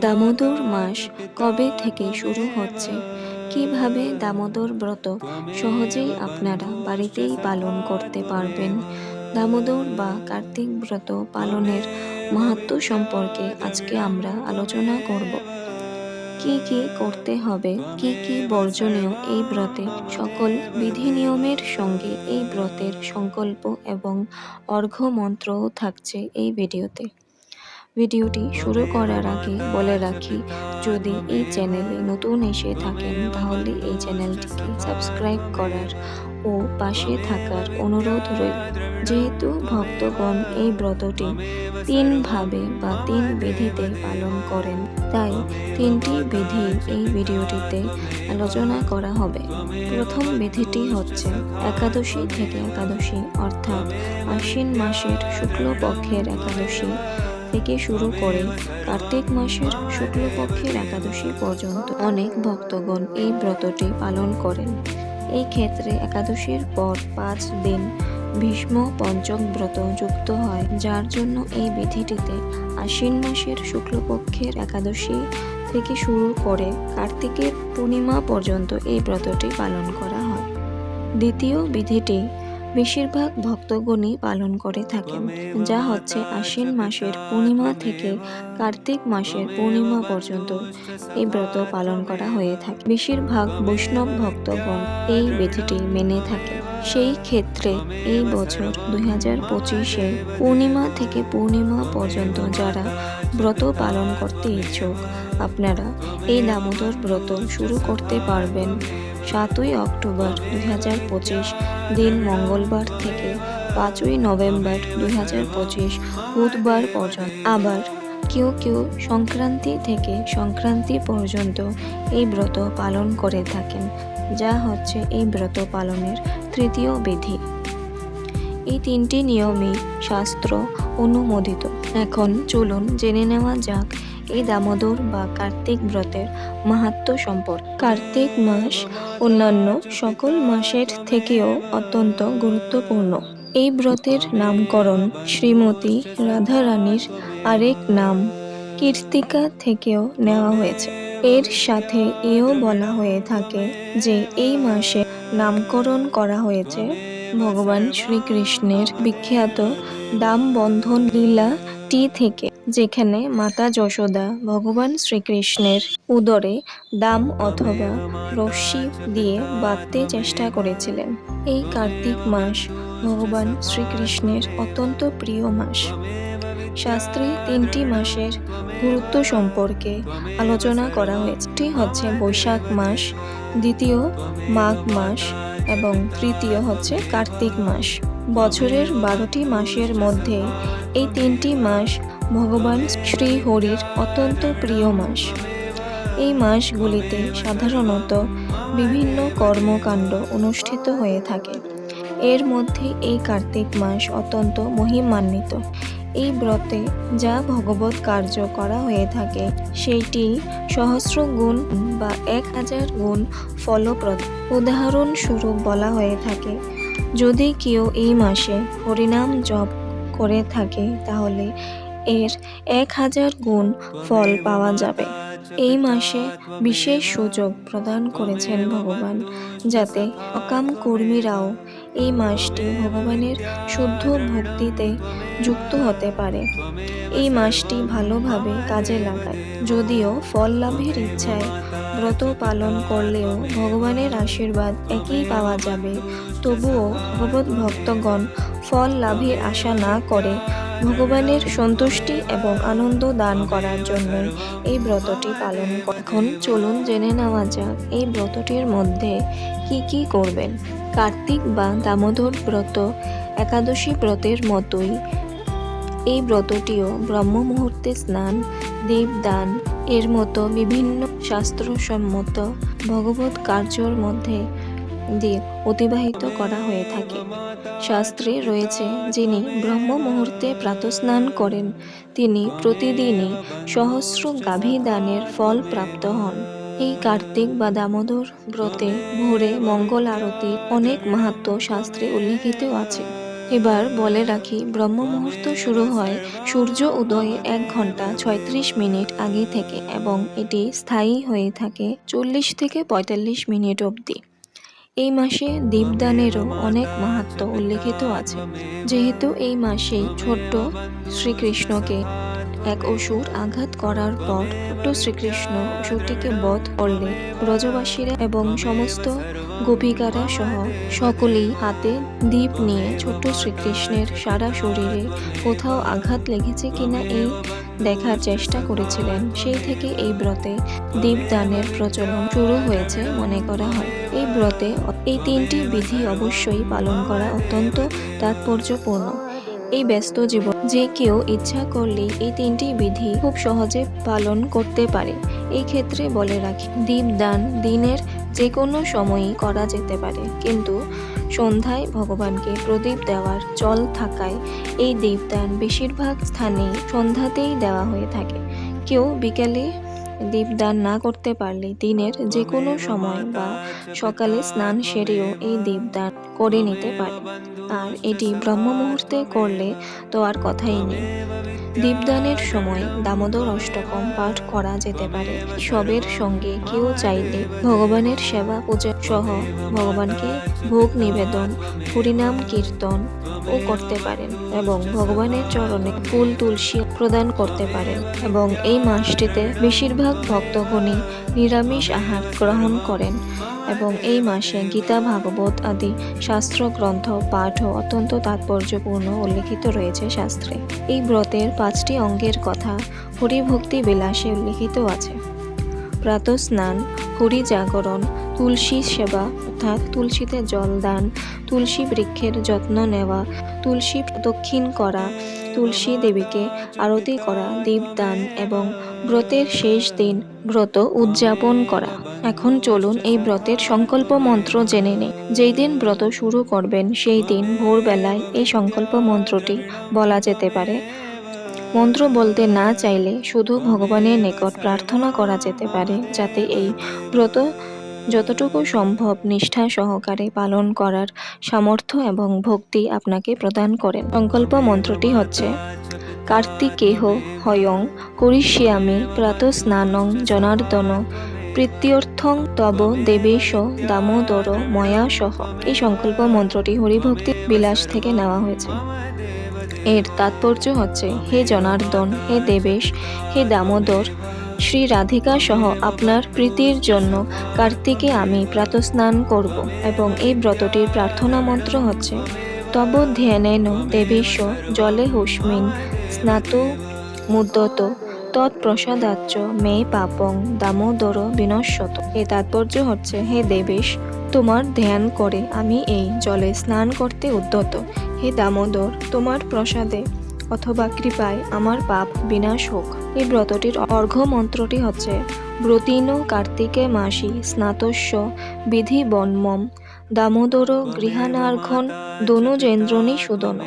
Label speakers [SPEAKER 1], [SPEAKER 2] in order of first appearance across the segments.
[SPEAKER 1] দামোদর মাস কবে থেকে শুরু হচ্ছে? কীভাবে দামোদর ব্রত সহজেই আপনারা বাড়িতেই পালন করতে পারবেন? দামোদর বা কার্তিক ব্রত পালনের মাহাত্ম সম্পর্কে আজকে আমরা আলোচনা করব। কি কি করতে হবে? কি কি বর্জনীয় এই ব্রতে সকল বিধি নিয়মের সঙ্গে এই ব্রতের সংকল্প এবং অর্ঘ্য মন্ত্রও থাকছে এই ভিডিওতে। ভিডিওটি শুরু করার আগে বলে রাখি, যদি এই চ্যানেলে নতুন এসে থাকেন, তাহলে এই চ্যানেলটিকে সাবস্ক্রাইব করার ও পাশে থাকার অনুরোধ রইল। যেহেতু ভক্তগণ এই ব্রতটি তিনভাবে বা তিন বিধিতে পালন করেন, তাই তিনটি বিধি এই ভিডিওটিতে আলোচনা করা হবে। প্রথম বিধিটি হচ্ছে একাদশী থেকে একাদশী, অর্থাৎ আশ্বিন মাসের শুক্লপক্ষের একাদশী। থেকে শুরু করে কার্তিক মাসের শুক্লপক্ষের একাদশী পর্যন্ত অনেক ভক্তগণ এই ব্রতটি পালন করেন। এই ক্ষেত্রে একাদশীর পর পাঁচ দিন ভীষ্ম পঞ্চক ব্রত যুক্ত হয়, যার জন্য এই বিধিটিতে আশ্বিন মাসের শুক্লপক্ষের একাদশী থেকে শুরু করে কার্তিকের পূর্ণিমা পর্যন্ত এই ব্রতটি পালন করা হয়। দ্বিতীয় বিধিটি বেশিরভাগ ভক্তগণই পালন করে থাকেন, যা হচ্ছে আশ্বিন মাসের পূর্ণিমা থেকে কার্তিক মাসের পূর্ণিমা পর্যন্ত এই ব্রত পালন করা হয়ে থাকে। বেশিরভাগ বৈষ্ণব ভক্তগণ এই বিধিটি মেনে থাকে সেই ক্ষেত্রে এই বছর দুই হাজার পঁচিশে পূর্ণিমা থেকে পূর্ণিমা পর্যন্ত যারা ব্রত পালন করতে ইচ্ছুক, আপনারা এই দামোদর ব্রত শুরু করতে পারবেন। সাতই অক্টোবর দুই হাজার পঁচিশ, দিন মঙ্গলবার থেকে পাঁচই নভেম্বর দুই হাজার পঁচিশ, বুধবার পর্যন্ত। আবার কেউ কেউ সংক্রান্তি থেকে সংক্রান্তি পর্যন্ত এই ব্রত পালন করে থাকেন, যা হচ্ছে এই ব্রত পালনের তৃতীয় বিধি। এই তিনটি নিয়মই শাস্ত্র অনুমোদিত। এখন চলুন জেনে নেওয়া যাক এই দামোদর বা কার্তিক ব্রতের মাহাত্ম সম্পর্কে। কার্তিক মাস অন্যান্য সকল মাসের থেকেও অত্যন্ত গুরুত্বপূর্ণ। এই ব্রতের নামকরণ শ্রীমতী রাধারানীর আরেক নাম কীর্তিকা থেকেও নেওয়া হয়েছে। এর সাথে এও বলা হয়ে থাকে যে এই মাসে নামকরণ করা হয়েছে ভগবান শ্রীকৃষ্ণের বিখ্যাত দাম বন্ধন লীলাটি থেকে, যেখানে মাতা যশোদা ভগবান শ্রীকৃষ্ণের উদরে দাম অথবা রশ্মি দিয়ে বাঁধতে চেষ্টা করেছিলেন। এই কার্তিক মাস ভগবান শ্রীকৃষ্ণের অত্যন্ত প্রিয় মাস। শাস্ত্রে তিনটি মাসের গুরুত্ব সম্পর্কে আলোচনা করা হয়েছে। একটি হচ্ছে বৈশাখ মাস, দ্বিতীয় মাঘ মাস এবং তৃতীয় হচ্ছে কার্তিক মাস। বছরের বারোটি মাসের মধ্যে এই তিনটি মাস ভগবান শ্রী হরির অত্যন্ত প্রিয় মাস। এই মাসগুলিতে সাধারণত বিভিন্ন কর্মকাণ্ড অনুষ্ঠিত হয়ে থাকে। এর মধ্যে এই কার্তিক মাস অত্যন্ত মহিমান্বিত। এই ব্রতে যা ভগবত কার্য করা হয়ে থাকে, সেইটি সহস্র গুণ বা এক হাজার গুণ ফলপ্রদ। উদাহরণস্বরূপ বলা হয়ে থাকে যদি কেউ এই মাসে হরিনাম জপ করে থাকে, তাহলে এর এক হাজার গুণ ফল পাওয়া যাবে। এই মাসে বিশেষ সুযোগ প্রদান করেছেন ভগবান, যাতে অকাম কর্মীরাও এই মাসটি ভগবানের শুদ্ধ ভক্তিতে যুক্ত হতে পারে। এই মাসটি ভালোভাবে কাজে লাগায়, যদিও ফল লাভের ইচ্ছায় ব্রত পালন করলেও ভগবানের আশীর্বাদ একই পাওয়া যাবে। তবুও ভগবত ভক্তগণ ফল লাভের আশা না করে ভগবানের সন্তুষ্টি এবং আনন্দ দান করার জন্য এই ব্রতটি পালন এখন চলুন জেনে নেওয়া যাক, এই ব্রতটির মধ্যে কি কি করবেন? কার্তিক বা দামোদর ব্রত একাদশী ব্রতের মতোই। এই ব্রতটিও ব্রহ্ম মুহূর্তে স্নান, দেবদান এর মতো বিভিন্ন শাস্ত্রসম্মত ভগবত কার্যর মধ্যে দিয়ে অতিবাহিত করা হয়ে থাকে। শাস্ত্রে রয়েছে, যিনি ব্রহ্ম মুহূর্তে প্রাতস্নান করেন, তিনি প্রতিদিনই সহস্র গাভী দানের ফল প্রাপ্ত হন। এই কার্তিক বা দামোদর ব্রতে ভোরে মঙ্গল আরতি অনেক মাহাত্ম শাস্ত্রে উল্লেখিত আছে। এবার বলে রাখি ব্রহ্ম মুহূর্ত শুরু হয় সূর্য উদয়ের এক ঘণ্টা ছয়ত্রিশ মিনিট আগে থেকে এবং এটি স্থায়ী হয়ে থাকে চল্লিশ থেকে পঁয়তাল্লিশ মিনিট অবধি। এই মাসে দীপদানেরও অনেক মাহাত্ম উল্লেখিত আছে। যেহেতু এই মাসেই ছোট্ট শ্রীকৃষ্ণকে এক অসুর আঘাত করার পর ছোট্ট শ্রীকৃষ্ণ অসুরটিকে বধ করলে ব্রজবাসীরা এবং সমস্ত গোপিকারা সহ সকলেই হাতে দ্বীপ নিয়ে ছোট্ট শ্রীকৃষ্ণের সারা শরীরে কোথাও আঘাত লেগেছে কিনা এই দেখার চেষ্টা করেছিলেন। সেই থেকে এই ব্রতে দীপদানের প্রচলন শুরু হয়েছে মনে করা হয়। এই ব্রতে এই তিনটি বিধি অবশ্যই পালন করা অত্যন্ত তাৎপর্যপূর্ণ। এই ব্যস্ত জীবন যে কেউ ইচ্ছা করলেই এই তিনটি বিধি খুব সহজে পালন করতে পারে। এই ক্ষেত্রে বলে রাখি, দীপদান দিনের যে কোনো সময়ই করা যেতে পারে। কিন্তু সন্ধ্যায় ভগবানকে প্রদীপ দেওয়ার চল থাকায় এই দীপদান বেশিরভাগ স্থানেই সন্ধ্যাতেই দেওয়া হয়ে থাকে। কেউ বিকেলে দীপদান না করতে পারলে দিনের যে কোনো সময় বা সকালে স্নান সেরেও এই দীপদান করে নিতে পারে। আর এটি ব্রহ্ম মুহূর্তে করলে তো আর কথাই নেই। দীপদানের সময় দামোদর অষ্টকম পাঠ করা যেতে পারে। সবের সঙ্গে কেউ চাইলে ভগবানের সেবা পূজা সহ ভগবানকে ভোগ নিবেদন, হরিনাম কীর্তন ও করতে পারেন। এবং ভগবানের চরণে ফুল তুলসী প্রদান করতে পারেন এবং এই মাসটিতে বেশিরভাগ ভক্তগণই নিরামিষ আহার গ্রহণ করেন এবং এই মাসে গীতা, ভাগবত আদি শাস্ত্র গ্রন্থ পাঠও অত্যন্ত তাৎপর্যপূর্ণ উল্লেখিত রয়েছে শাস্ত্রে। এই ব্রতের পাঁচটি অঙ্গের কথা হরিভক্তি বিলাসে উল্লেখিত আছে। প্রাতঃ স্নান হরি জাগরণ তুলসী সেবা অর্থাৎ তুলসীতে জল দান, তুলসী বৃক্ষের যত্ন নেওয়া, তুলসী প্রদক্ষিণ করা, তুলসী দেবীকে আরতি করা দীপদান এবং ব্রতের শেষ দিন ব্রত উদযাপন করা। এখন চলুন এই ব্রতের সংকল্প মন্ত্র জেনে নিই। যেই দিন ব্রত শুরু করবেন, সেই দিন ভোরবেলায় এই সংকল্প মন্ত্রটি বলা যেতে পারে। মন্ত্র বলতে না চাইলে শুধু ভগবানের নিকট প্রার্থনা করা যেতে পারে, যাতে এই ব্রত যতটুকু সম্ভব নিষ্ঠা সহকারে পালন করার সামর্থ্য এবং ভক্তি আপনাকে প্রদান করেন সংকল্প মন্ত্রটি হচ্ছে, কার্তিকেহ হয়ং করিষ্যামি প্রাতঃস্নানং জনার্দন প্রীত্যর্থং তব দেবেশ দামোদর ময়া সহ এই সংকল্প মন্ত্রটি হরিভক্তি বিলাস থেকে নেওয়া হয়েছে। এর তাৎপর্য হচ্ছে, হে জনার্দন, হে দেবেশ, হে দামোদর শ্রী রাধিকা সহ আপনার প্রীতির জন্য কার্তিকে আমি প্রাতস্নান করব এবং এই ব্রতটির প্রার্থনা মন্ত্র হচ্ছে, তব ধ্যানেন দেবেশ জলে হুস্মিন স্নাত মুদ্যত তৎপ্রসাদাচ্চ মে পাপং দামোদর বিনশ্বত এ তাৎপর্য হচ্ছে, হে দেবেশ, তোমার ধ্যান করে আমি এই জলে স্নান করতে উদ্যত। হে দামোদর, তোমার প্রসাদে অথবা কৃপায় আমার পাপ বিনাশ হোক। এই ব্রতটির অর্ঘ্য মন্ত্রটি হচ্ছে, ব্রতীন কার্তিকে মাসি স্নাতস্য বিধি বন্মম, দামোদর গৃহানার্ঘন দনুজেন্দ্রণী সুদন।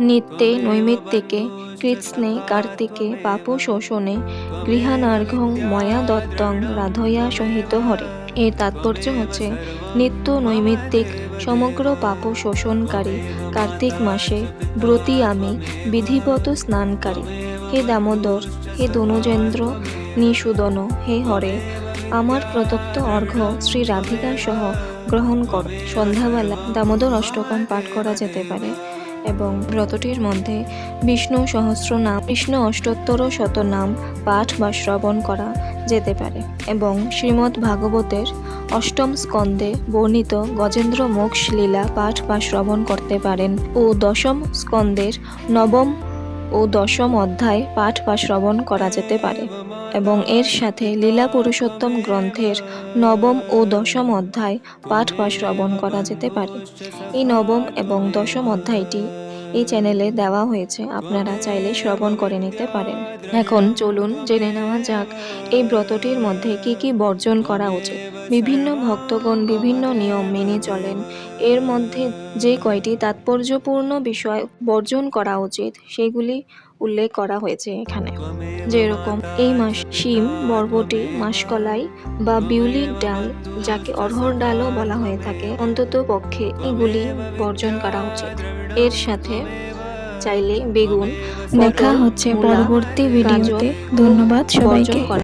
[SPEAKER 1] নিত্যে নৈমিত্তিকে কৃৎস্নে কার্তিকে পাপ শোষণে গৃহানার্ঘং ময়া দত্তং রাধয়া সহিত হরে। এর তাৎপর্য হচ্ছে, নিত্য নৈমিত্তিক সমগ্র পাপ শোষণকারী কার্তিক মাসে ব্রতী আমি বিধিবত স্নানকারী। হে দামোদর, হে দনুজেন্দ্র নিষুদন হে হরে। আমার প্রদত্ত অর্ঘ্য শ্রী রাধিকা সহ গ্রহণ কর। সন্ধ্যাবেলা দামোদর অষ্টকম পাঠ করা যেতে পারে এবং ব্রতটির মধ্যে বিষ্ণু সহস্র নাম বিষ্ণু অষ্টোত্তর শত নাম পাঠ বা শ্রবণ করা যেতে পারে এবং শ্রীমদ্ ভাগবতের অষ্টম স্কন্ধে বর্ণিত গজেন্দ্র মোক্ষ লীলা পাঠ বা শ্রবণ করতে পারেন ও দশম স্কন্ধের নবম ও দশম অধ্যায় পাঠ বা শ্রবণ করা যেতে পারে, এবং এর সাথে লীলা পুরুষোত্তম গ্রন্থের নবম ও দশম অধ্যায় পাঠ বা শ্রবণ করা যেতে পারে। এই নবম এবং দশম অধ্যায়টি এই চ্যানেলে দেওয়া হয়েছে। আপনারা চাইলে শ্রবণ করে নিতে পারেন। এখন চলুন জেনে নেওয়া যাক, এই ব্রতটির মধ্যে কি কি বর্জন করা উচিত। বিভিন্ন ভক্তগণ বিভিন্ন নিয়ম মেনে চলেন। এর মধ্যে যে কয়টি তাৎপর্যপূর্ণ বিষয় বর্জন করা উচিত, সেগুলি উল্লেখ করা হয়েছে এখানে। যেরকম, এই মাস শিম, বরবটি, মাসকলাই বা বিউলির ডাল, যাকে অরহর ডালও বলা হয়ে থাকে অন্তত পক্ষে এগুলি বর্জন করা উচিত। এর সাথে চাইলে বেগুন
[SPEAKER 2] দেখা হচ্ছে পরবর্তী ভিডিওতে। ধন্যবাদ সবাইকে।